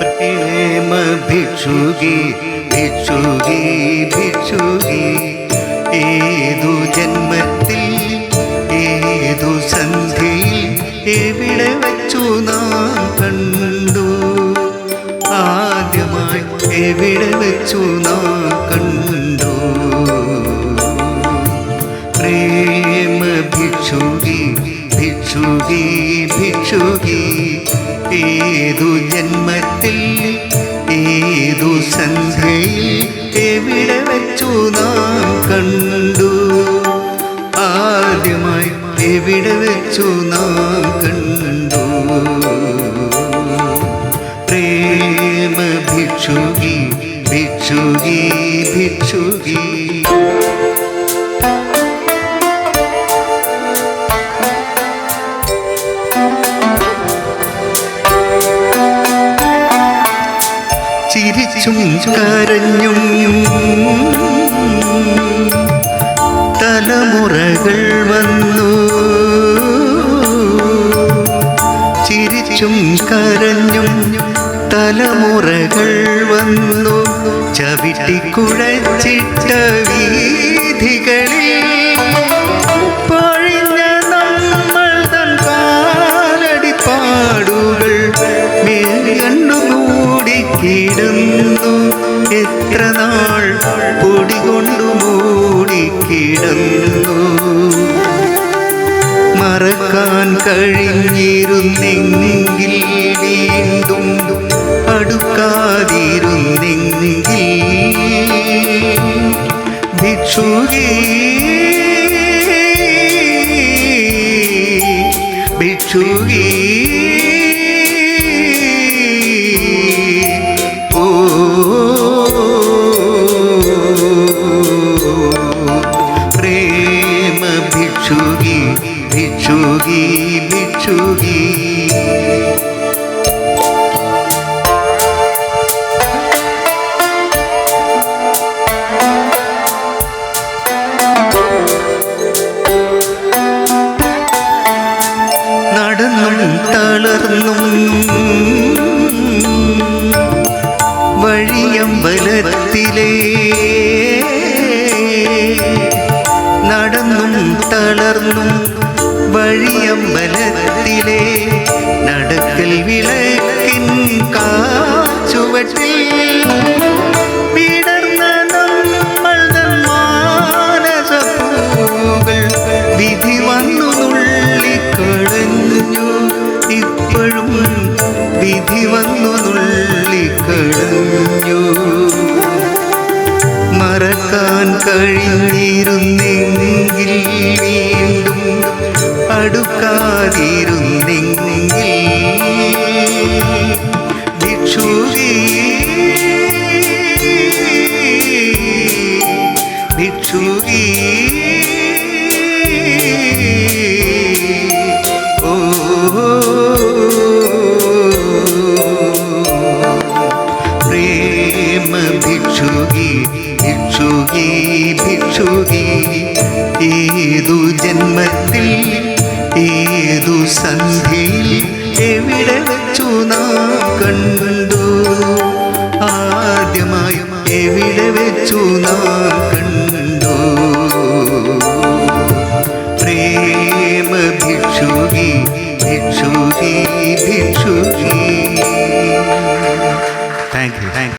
പ്രേമ ഭിക്ഷുകി ഭിക്ഷുകി ഭിക്ഷുകി. ഏതു ജന്മത്തിൽ ഏതു സന്ധ്യയിൽ എവിടെ വച്ചു നാം കണ്ടു? ആദ്യമായി എവിടെ വച്ചു നാം ഏതു ജന്മത്തിൽ ഏതു സന്ധ്യയിൽ എവിടെ വെച്ചു നാം കണ്ടു? ആദ്യമായി എവിടെ വെച്ചു നാം കണ്ടു? പ്രേമ ഭിക്ഷുകി ഭിക്ഷുകി ഭിക്ഷുകി. ചിരിച്ചും കരഞ്ഞും തലമുറകൾ വന്നു. ചിരിച്ചും കരഞ്ഞും തലമുറകൾ വന്നു. ചവിട്ടിക്കുഴച്ചിട്ട വീഥികളിൽ മേൽകണ്ണുമൂടി കിടന്നു. എത്ര നാൾ പൊടി കൊണ്ടു മൂടി കിടന്നു. മറക്കാൻ കഴിഞ്ഞിരുന്നെങ്കിൽ വീണ്ടും അടുക്കാതിരുന്നെങ്കിൽ ഭിക്ഷുകി ഭിക്ഷുകി പ്രേമ ഭിക്ഷുകി ഭിക്ഷുകി ഭിക്ഷുകി. നടന്നും തളർന്നും വഴിയമ്പലത്തിലേ നടന്നും തളർന്നും വഴിയമ്പലത്തിലേ നടക്കൽ വിളക്കിൻ കാച്ചുവട്ടിൽ നമ്മൾ ഇപ്പോഴും വിധി വന്നു നുള്ളിക്കളഞ്ഞു മറക്കാൻ കഴിഞ്ഞിരുന്നെങ്കിൽ വീണ്ടും അടുക്കാതിരുന്നെങ്കിൽ ഭിക്ഷുവി ഭിക്ഷുകി ഭിക്ഷുകി ഏതു ജന്മത്തിൽ ഏതു സന്ധിയിൽ എവിടെ വെച്ചു നാം കണ്ടു? ആദ്യമായി എവിടെ വെച്ചു നാം കണ്ടു? പ്രേമ ഭിക്ഷുകി ഭിക്ഷുകി. ഭിക്ഷുകി താങ്ക് യു താങ്ക്